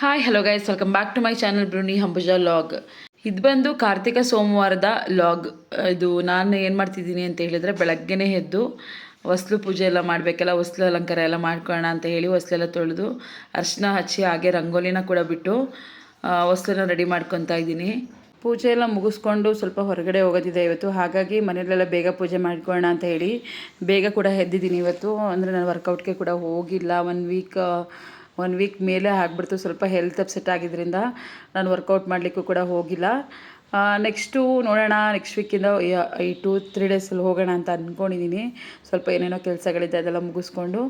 Hi hello guys welcome back to my channel Brunei ಹಂಬುಜಾ ಲಾಗ್ ಇದು ಬಂದು ಕಾರ್ತಿಕ ಸೋಮವಾರದ ಲಾಗ್ ಇದು ನಾನು ಏನು ಮಾಡ್ತಿದ್ದೀನಿ ಅಂತ ಹೇಳಿದರೆ ಬೆಳಗ್ಗೆನೇ ಎದ್ದು ಹೊಸ್ಲು ಪೂಜೆ ಎಲ್ಲ ಮಾಡಬೇಕಲ್ಲ, ಹೊಸ್ಲು ಅಲಂಕಾರ ಎಲ್ಲ ಮಾಡ್ಕೊಳ್ಳೋಣ ಅಂತ ಹೇಳಿ ಹೊಸ್ಲೆಲ್ಲ ತೊಳೆದು ಅರ್ಶಿನ ಹಚ್ಚಿ ಹಾಗೆ ರಂಗೋಲಿನ ಕೂಡ ಬಿಟ್ಟು ಹೊಸ್ಲನ್ನ ರೆಡಿ ಮಾಡ್ಕೊತಾ ಇದ್ದೀನಿ. ಪೂಜೆ ಎಲ್ಲ ಮುಗಿಸ್ಕೊಂಡು ಸ್ವಲ್ಪ ಹೊರಗಡೆ ಹೋಗೋದಿದೆ ಇವತ್ತು. ಹಾಗಾಗಿ ಮನೆಯಲ್ಲೆಲ್ಲ ಬೇಗ ಪೂಜೆ ಮಾಡ್ಕೊಳ್ಳೋಣ ಅಂತ ಹೇಳಿ ಬೇಗ ಕೂಡ ಎದ್ದಿದ್ದೀನಿ ಇವತ್ತು. ಅಂದರೆ ನಾನು ವರ್ಕೌಟ್ಗೆ ಕೂಡ ಹೋಗಿಲ್ಲ. ಒನ್ ವೀಕ್ ಒನ್ ವೀಕ್ ಮೇಲೆ ಆಗಿಬಿಡ್ತು. ಸ್ವಲ್ಪ ಹೆಲ್ತ್ ಅಪ್ಸೆಟ್ ಆಗಿದ್ದರಿಂದ ನಾನು ವರ್ಕೌಟ್ ಮಾಡಲಿಕ್ಕೂ ಕೂಡ ಹೋಗಿಲ್ಲ. ನೆಕ್ಸ್ಟು ನೋಡೋಣ ನೆಕ್ಸ್ಟ್ ವೀಕಿಂದ ಈ ಟೂ ತ್ರೀ ಡೇಸಲ್ಲಿ ಹೋಗೋಣ ಅಂತ ಅಂದ್ಕೊಂಡಿದ್ದೀನಿ ಸ್ವಲ್ಪ ಏನೇನೋ ಕೆಲಸಗಳಿದೆ ಅದೆಲ್ಲ ಮುಗಿಸ್ಕೊಂಡು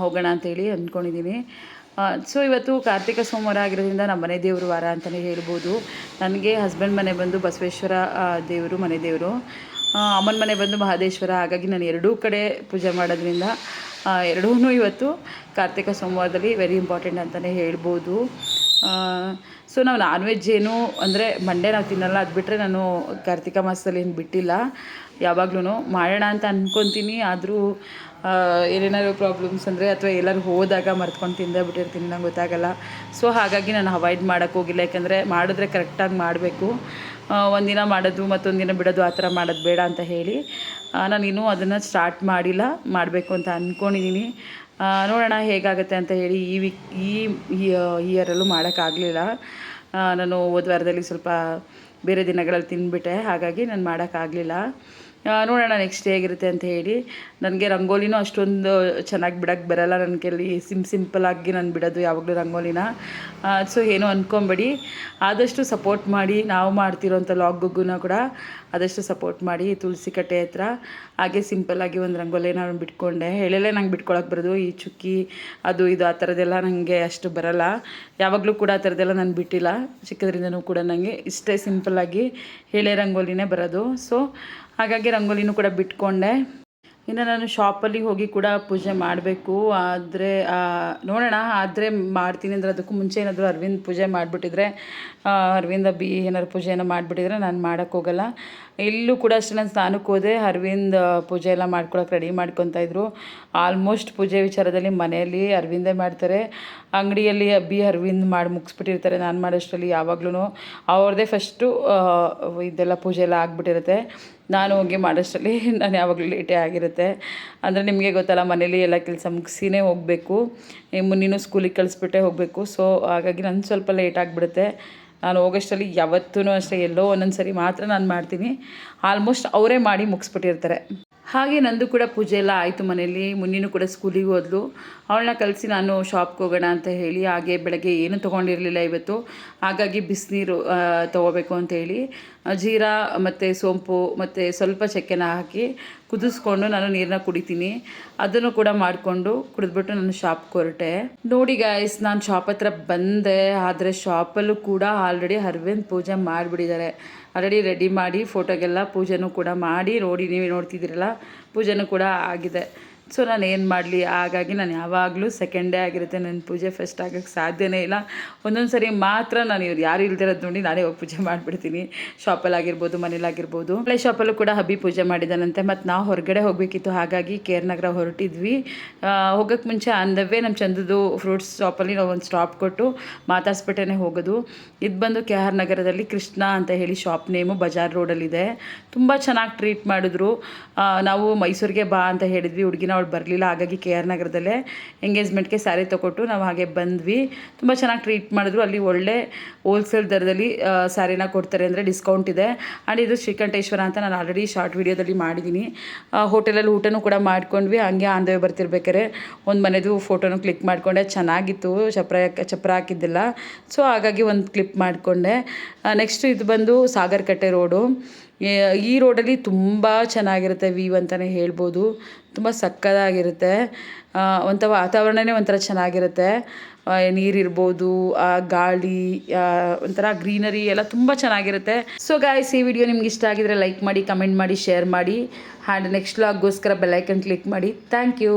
ಹೋಗೋಣ ಅಂತೇಳಿ ಅಂದ್ಕೊಂಡಿದ್ದೀನಿ ಸೊ ಇವತ್ತು ಕಾರ್ತಿಕ ಸೋಮವಾರ ಆಗಿರೋದ್ರಿಂದ ನಮ್ಮ ಮನೆ ದೇವರು ವಾರ ಅಂತಲೇ ಹೇಳ್ಬೋದು. ನನಗೆ ಹಸ್ಬೆಂಡ್ ಮನೆ ಬಂದು ಬಸವೇಶ್ವರ ದೇವರು, ಮನೆ ದೇವರು. ಅಮ್ಮನ ಮನೆ ಬಂದು ಮಹದೇಶ್ವರ, ಹಾಗಾಗಿ ನಾನು ಎರಡೂ ಕಡೆ ಪೂಜೆ ಮಾಡೋದ್ರಿಂದ ಎರಡೂ ಇವತ್ತು ಕಾರ್ತಿಕ ಸೋಮವಾರದಲ್ಲಿ ವೆರಿ ಇಂಪಾರ್ಟೆಂಟ್ ಅಂತಲೇ ಹೇಳ್ಬೋದು. ಸೊ ನಾವು ನಾನ್ ವೆಜ್ ಏನು ಅಂದರೆ ಮಂಡೇ ನಾವು ತಿನ್ನಲ್ಲ. ಅದು ಬಿಟ್ಟರೆ ನಾನು ಕಾರ್ತಿಕ ಮಾಸದಲ್ಲಿ ಏನು ಬಿಟ್ಟಿಲ್ಲ. ಯಾವಾಗ್ಲೂ ಮಾಡೋಣ ಅಂತ ಅಂದ್ಕೊತೀನಿ ಆದರೂ ಏನೇನಾದ್ರು ಪ್ರಾಬ್ಲಮ್ಸ್ ಅಂದರೆ ಅಥವಾ ಎಲ್ಲರೂ ಹೋದಾಗ ಮರ್ತ್ಕೊಂಡು ತಿಂದೇ ಬಿಟ್ಟಿರ್ತೀನಿ ನಂಗೆ ಗೊತ್ತಾಗಲ್ಲ. ಸೊ ಹಾಗಾಗಿ ನಾನು ಅವಾಯ್ಡ್ ಮಾಡೋಕ್ಕೆ ಹೋಗಿಲ್ಲ. ಯಾಕಂದರೆ ಮಾಡಿದ್ರೆ ಕರೆಕ್ಟಾಗಿ ಮಾಡಬೇಕು. ಒಂದಿನ ಮಾಡೋದು ಮತ್ತೊಂದು ದಿನ ಬಿಡೋದು ಆ ಥರ ಮಾಡೋದು ಬೇಡ ಅಂತ ಹೇಳಿ. ನಾನು ಇನ್ನೂ ಅದನ್ನು ಸ್ಟಾರ್ಟ್ ಮಾಡಿಲ್ಲ. ಮಾಡಬೇಕು ಅಂತ ಅಂದ್ಕೊಂಡಿದ್ದೀನಿ ನೋಡೋಣ ಹೇಗಾಗುತ್ತೆ ಅಂತ ಹೇಳಿ ಈ ವೀಕ್ ಈ ಇಯರಲ್ಲೂ ಮಾಡೋಕ್ಕಾಗಲಿಲ್ಲ ನಾನು ಹೋದ ವಾರದಲ್ಲಿ ಸ್ವಲ್ಪ ಬೇರೆ ದಿನಗಳಲ್ಲಿ ತಿಂದುಬಿಟ್ಟೆ. ಹಾಗಾಗಿ ನಾನು ಮಾಡೋಕ್ಕಾಗಲಿಲ್ಲ ನೋಡೋಣ ನೆಕ್ಸ್ಟ್ ಹೇಗಿರುತ್ತೆ ಅಂತ ಹೇಳಿ. ನನಗೆ ರಂಗೋಲಿನೂ ಅಷ್ಟೊಂದು ಚೆನ್ನಾಗಿ ಬಿಡೋಕ್ಕೆ ಬರಲ್ಲ. ನನ್ನ ಕೈಲಿ ಸಿಮ್ ಆಗಿ ನಾನು ಬಿಡೋದು ಯಾವಾಗಲೂ ರಂಗೋಲಿನ. ಸೊ ಏನೂ ಅಂದ್ಕೊಂಬೇಡಿ ಆದಷ್ಟು ಸಪೋರ್ಟ್ ಮಾಡಿ, ನಾವು ಮಾಡ್ತಿರೋಂಥ ಲಾಗ್ಗೂ ಕೂಡ ಆದಷ್ಟು ಸಪೋರ್ಟ್ ಮಾಡಿ ತುಳಸಿ ಕಟ್ಟೆ ಹತ್ರ. ಹಾಗೆ ಸಿಂಪಲ್ಲಾಗಿ ಒಂದು ರಂಗೋಲಿ ನಾನು ಬಿಟ್ಕೊಂಡೆ. ಹೇಳಲೇ ನಂಗೆ ಬಿಟ್ಕೊಳಕ್ಕೆ ಬರೋದು. ಈ ಚುಕ್ಕಿ, ಅದು ಇದು ಆ ಥರದ್ದೆಲ್ಲ ನನಗೆ ಅಷ್ಟು ಬರಲ್ಲ. ಯಾವಾಗಲೂ ಕೂಡ ಆ ಥರದ್ದೆಲ್ಲ ನಾನು ಬಿಟ್ಟಿಲ್ಲ. ಚಿಕ್ಕದ್ರಿಂದನೂ ಕೂಡ ನನಗೆ ಇಷ್ಟೇ ಸಿಂಪಲ್ಲಾಗಿ ಹೇಳೇ ರಂಗೋಲಿನೇ ಬರೋದು. ಸೊ ಹಾಗಾಗಿ ರಂಗೋಲಿನೂ ಕೂಡ ಬಿಟ್ಕೊಂಡೆ. ಇನ್ನು ನಾನು ಶಾಪಲ್ಲಿ ಹೋಗಿ ಕೂಡ ಪೂಜೆ ಮಾಡಬೇಕು. ಆದರೆ ನೋಡೋಣ. ಆದರೆ ಮಾಡ್ತೀನಿ ಅಂದರೆ ಅದಕ್ಕೂ ಮುಂಚೆ ಏನಾದರೂ ಅರವಿಂದ್ ಪೂಜೆ ಮಾಡಿಬಿಟ್ಟಿದ್ರೆ ಅರವಿಂದ ಬಿ, ಏನಾದ್ರು ಪೂಜೆಯನ್ನು ಮಾಡಿಬಿಟ್ಟಿದ್ರೆ ನಾನು ಮಾಡೋಕ್ಕೆ ಹೋಗಲ್ಲ. ಇಲ್ಲೂ ಕೂಡ ಅಷ್ಟೇ ನಾನು ಸ್ನಾನಕ್ಕೆ ಹೋದೆ. ಅರವಿಂದ್ ಪೂಜೆ ಎಲ್ಲ ಮಾಡ್ಕೊಳಕ್ಕೆ ರೆಡಿ ಮಾಡ್ಕೊತಾ ಇದ್ರು. ಆಲ್ಮೋಸ್ಟ್ ಪೂಜೆ ವಿಚಾರದಲ್ಲಿ ಮನೆಯಲ್ಲಿ ಅರವಿಂದೇ ಮಾಡ್ತಾರೆ. ಅಂಗಡಿಯಲ್ಲಿ ಬಿ, ಅರವಿಂದ್ ಮಾಡಿ ಮುಗಿಸ್ಬಿಟ್ಟಿರ್ತಾರೆ. ನಾನು ಮಾಡೋಷ್ಟರಲ್ಲಿ ಯಾವಾಗ್ಲೂ ಅವ್ರದ್ದೇ ಫಸ್ಟು ಇದೆಲ್ಲ ಪೂಜೆ ಎಲ್ಲ ಆಗಿಬಿಟ್ಟಿರುತ್ತೆ. ನಾನು ಹೋಗಿ ಮಾಡೋಷ್ಟರಲ್ಲಿ ನಾನು ಯಾವಾಗಲೂ ಲೇಟೇ ಆಗಿರುತ್ತೆ. ಅಂದರೆ ನಿಮಗೆ ಗೊತ್ತಲ್ಲ, ಮನೇಲಿ ಎಲ್ಲ ಕೆಲಸ ಮುಗಿಸಿನೇ ಹೋಗಬೇಕು. ಮುನ್ನಿನೂ ಸ್ಕೂಲಿಗೆ ಕಳಿಸ್ಬಿಟ್ಟೆ ಹೋಗಬೇಕು. ಸೊ ಹಾಗಾಗಿ ನಾನು ಸ್ವಲ್ಪ ಲೇಟ್ ಆಗಿಬಿಡುತ್ತೆ. ನಾನು ಹೋಗೋಷ್ಟರಲ್ಲಿ ಯಾವತ್ತೂ ಅಷ್ಟೇ ಎಲ್ಲೋ ಒಂದೊಂದು ಸರಿ ಮಾತ್ರ ನಾನು ಮಾಡ್ತೀನಿ. ಆಲ್ಮೋಸ್ಟ್ ಅವರೇ ಮಾಡಿ ಮುಗಿಸ್ಬಿಟ್ಟಿರ್ತಾರೆ. ಹಾಗೆ ನಂದು ಕೂಡ ಪೂಜೆ ಎಲ್ಲ ಆಯಿತು ಮನೆಯಲ್ಲಿ ಮುನ್ನಿನೂ ಕೂಡ ಸ್ಕೂಲಿಗೆ ಹೋದ್ಲು. ಅವಳನ್ನ ಕಲಿಸಿ ನಾನು ಶಾಪ್ಗೆ ಹೋಗೋಣ ಅಂತ ಹೇಳಿ, ಹಾಗೆ ಬೆಳಗ್ಗೆ ಏನೂ ತೊಗೊಂಡಿರಲಿಲ್ಲ ಇವತ್ತು. ಹಾಗಾಗಿ ಬಿಸಿನೀರು ತೊಗೋಬೇಕು ಅಂತ ಹೇಳಿ. ಜೀರಾ ಮತ್ತು ಸೋಂಪು ಮತ್ತು ಸ್ವಲ್ಪ ಚಕ್ಕೆನ ಹಾಕಿ ಕುದಿಸ್ಕೊಂಡು ನಾನು ನೀರನ್ನ ಕುಡಿತೀನಿ. ಅದನ್ನು ಕೂಡ ಮಾಡಿಕೊಂಡು ಕುಡಿದ್ಬಿಟ್ಟು ನಾನು ಶಾಪ್ಗೆ ಕೊರಟೆ. ನೋಡಿ ಗಾಯ್ಸ್ ನಾನು ಶಾಪ್ ಹತ್ರ ಬಂದೆ. ಆದರೆ ಶಾಪಲ್ಲೂ ಕೂಡ ಆಲ್ರೆಡಿ ಅರವಿಂದ್ ಪೂಜೆ ಮಾಡಿಬಿಟ್ಟಿದ್ದಾರೆ. ಆಲ್ರೆಡಿ ರೆಡಿ ಮಾಡಿ ಫೋಟೋಗೆಲ್ಲ ಪೂಜೆನೂ ಕೂಡ ಮಾಡಿ ನೋಡಿ, ನೀವು ನೋಡ್ತಿದ್ದೀರಲ್ಲ, ಪೂಜೆನೂ ಕೂಡ ಆಗಿದೆ. ಸೊ ನಾನು ಏನು ಮಾಡಲಿ? ಹಾಗಾಗಿ ನಾನು ಯಾವಾಗಲೂ ಸೆಕೆಂಡ್ ಡೇ ಆಗಿರುತ್ತೆ. ನನ್ನ ಪೂಜೆ ಫಸ್ಟ್ ಆಗೋಕ್ಕೆ ಸಾಧ್ಯನೇ ಇಲ್ಲ. ಒಂದೊಂದು ಸರಿ ಮಾತ್ರ ನಾನು ಇವ್ರು ಯಾರು ಇಲ್ದಿರೋದು ನೋಡಿ ನಾನೇ ಹೋಗಿ ಪೂಜೆ ಮಾಡಿಬಿಡ್ತೀನಿ. ಶಾಪಲ್ಲಿ ಆಗಿರ್ಬೋದು ಮನೇಲಾಗಿರ್ಬೋದು ಹಳೆ ಶಾಪಲ್ಲೂ ಕೂಡ ಹಬ್ಬಿ ಪೂಜೆ ಮಾಡಿದ್ದಾನಂತೆ ಮತ್ತು ನಾವು ಹೊರಗಡೆ ಹೋಗಬೇಕಿತ್ತು. ಹಾಗಾಗಿ ಕೆ ಆರ್ ನಗರ ಹೊರಟಿದ್ವಿ. ಹೋಗೋಕ್ಕೆ ಮುಂಚೆ ಅಂದವೇ ನಮ್ಮ ಚಂದದ್ದು ಫ್ರೂಟ್ಸ್ ಶಾಪಲ್ಲಿ ನಾವು ಒಂದು ಸ್ಟಾಪ್ ಕೊಟ್ಟು ಮಾತಾಡ್ಸ್ಬಿಟ್ಟೇ ಹೋಗೋದು. ಇದು ಬಂದು ಕೆ ಆರ್ ನಗರದಲ್ಲಿ ಕೃಷ್ಣ ಅಂತ ಹೇಳಿ ಶಾಪ್ ನೇಮು ಬಜಾರ್ ರೋಡಲ್ಲಿದೆ. ತುಂಬ ಚೆನ್ನಾಗಿ ಟ್ರೀಟ್ ಮಾಡಿದ್ರು. ನಾವು ಮೈಸೂರಿಗೆ ಬಾ ಅಂತ ಹೇಳಿದ್ವಿ. ಹುಡುಗಿನ ಅವಳು ಬರಲಿಲ್ಲ, ಹಾಗಾಗಿ ಕೆ ಆರ್ ನಗರದಲ್ಲೇ ಎಂಗೇಜ್ಮೆಂಟ್ಗೆ ಸ್ಯಾರಿ ತೊಗೊಟ್ಟು ನಾವು ಹಾಗೆ ಬಂದ್ವಿ. ತುಂಬ ಚೆನ್ನಾಗಿ ಟ್ರೀಟ್ ಮಾಡಿದ್ರು. ಅಲ್ಲಿ ಒಳ್ಳೆ ಹೋಲ್ಸೇಲ್ ದರದಲ್ಲಿ ಸ್ಯಾರಿನ ಕೊಡ್ತಾರೆ ಅಂದರೆ ಡಿಸ್ಕೌಂಟ್ ಇದೆ. ಆ್ಯಂಡ್ ಇದು ಶ್ರೀಕಂಠೇಶ್ವರ ಅಂತ ನಾನು ಆಲ್ರೆಡಿ ಶಾರ್ಟ್ ವೀಡಿಯೋದಲ್ಲಿ ಮಾಡಿದ್ದೀನಿ ಹೋಟೆಲಲ್ಲಿ ಊಟನೂ ಕೂಡ ಮಾಡ್ಕೊಂಡ್ವಿ. ಹಂಗೆ ಆನ್ ದ ವೇ ಬರ್ತಿರ್ಬೇಕಾರೆ ಒಂದು ಮನೆದು ಫೋಟೋನು ಕ್ಲಿಕ್ ಮಾಡಿಕೊಂಡೆ. ಚೆನ್ನಾಗಿತ್ತು. ಚಪ್ರ ಚಪ್ರ ಹಾಕಿದ್ದಿಲ್ಲ. ಸೊ ಹಾಗಾಗಿ ಒಂದು ಕ್ಲಿಪ್ ಮಾಡಿಕೊಂಡೆ. ನೆಕ್ಸ್ಟ್ ಇದು ಬಂದು ಸಾಗರಕಟ್ಟೆ ರೋಡು ಈ ರೋಡಲ್ಲಿ ತುಂಬ ಚೆನ್ನಾಗಿರುತ್ತೆ ವ್ಯೂ ಅಂತಲೇ ಹೇಳ್ಬೋದು. ತುಂಬ ಸಕ್ಕತ್ತಾಗಿರುತ್ತೆ ಒಂಥರ ಒಂಥ ವಾತಾವರಣನೇ ಒಂಥರ ಚೆನ್ನಾಗಿರುತ್ತೆ. ನೀರಿರ್ಬೋದು ಆ, ಗಾಳಿ ಒಂಥರ ಗ್ರೀನರಿ ಎಲ್ಲ ತುಂಬ ಚೆನ್ನಾಗಿರುತ್ತೆ. ಸೊ ಗಾಯ್ಸ್ ಈ ವಿಡಿಯೋ ನಿಮ್ಗೆ ಇಷ್ಟ ಆಗಿದ್ರೆ ಲೈಕ್ ಮಾಡಿ ಕಮೆಂಟ್ ಮಾಡಿ ಶೇರ್ ಮಾಡಿ. ಆ್ಯಂಡ್ ನೆಕ್ಸ್ಟ್ ಲಾಗ್ಗೋಸ್ಕರ ಬೆಲ್ಲೈಕನ್ ಕ್ಲಿಕ್ ಮಾಡಿ. Thank you